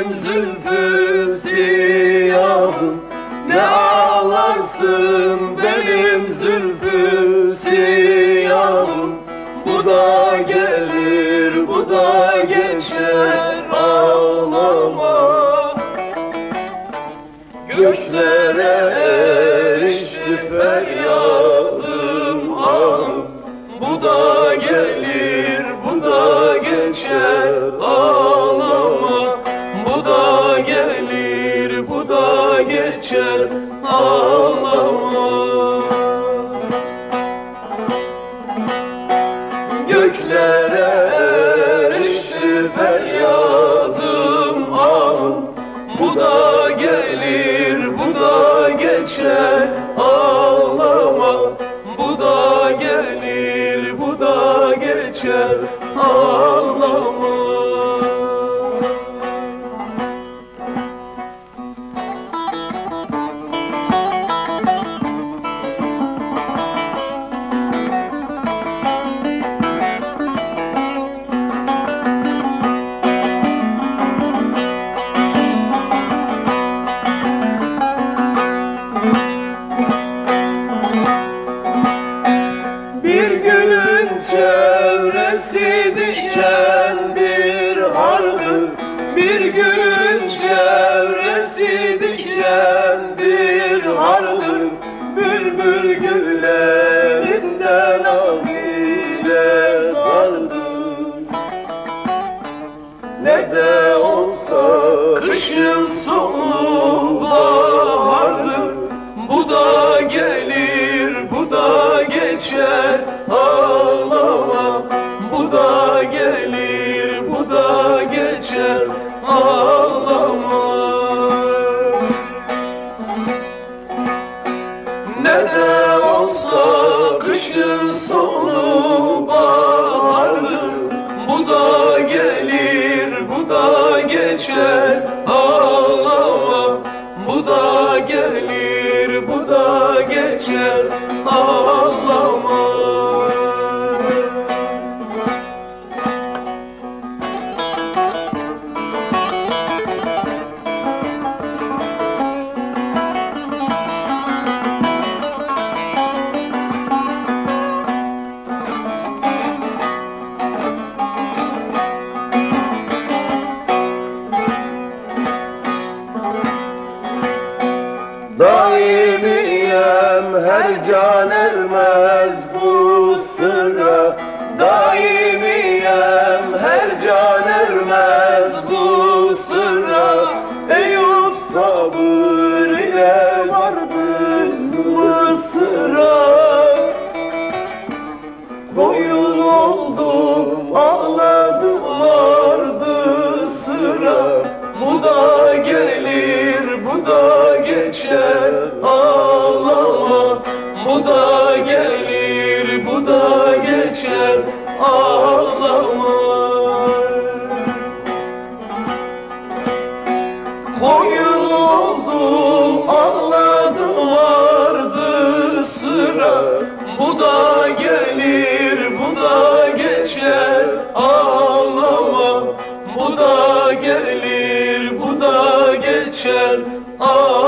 Gülüm zülfü siyahım. Ne ağlarsın benim zülfü siyahım? Bu da gelir bu da geçer ağlama. Göklere erişti feryadım ah Bu da gelir geçer ağlama. Göklere erişti feryadım ah Bu da gelir bu da geçer ağlama. Bu da gelir bu da geçer çevresi dikendir hardır. Bir gülün çevresi dikendir hardır. Bülbül güllerinden ahire sardır Ne de olsa kışın sonu bahardır Bu da gelir bu da geçer gelir bu da geçer. Ağlama Her can ermez bu sıra Daimiyem her can ermez bu sıra Eyüp sabır ile vardı Mısır'a Koyun oldum ağladım vardı sıra. Bu da gelir bu da geçer geçer ağlama Koyun oldum anladım vardı sıra. Bu da gelir bu da geçer ağlama. Bu da gelir bu da geçer ağlama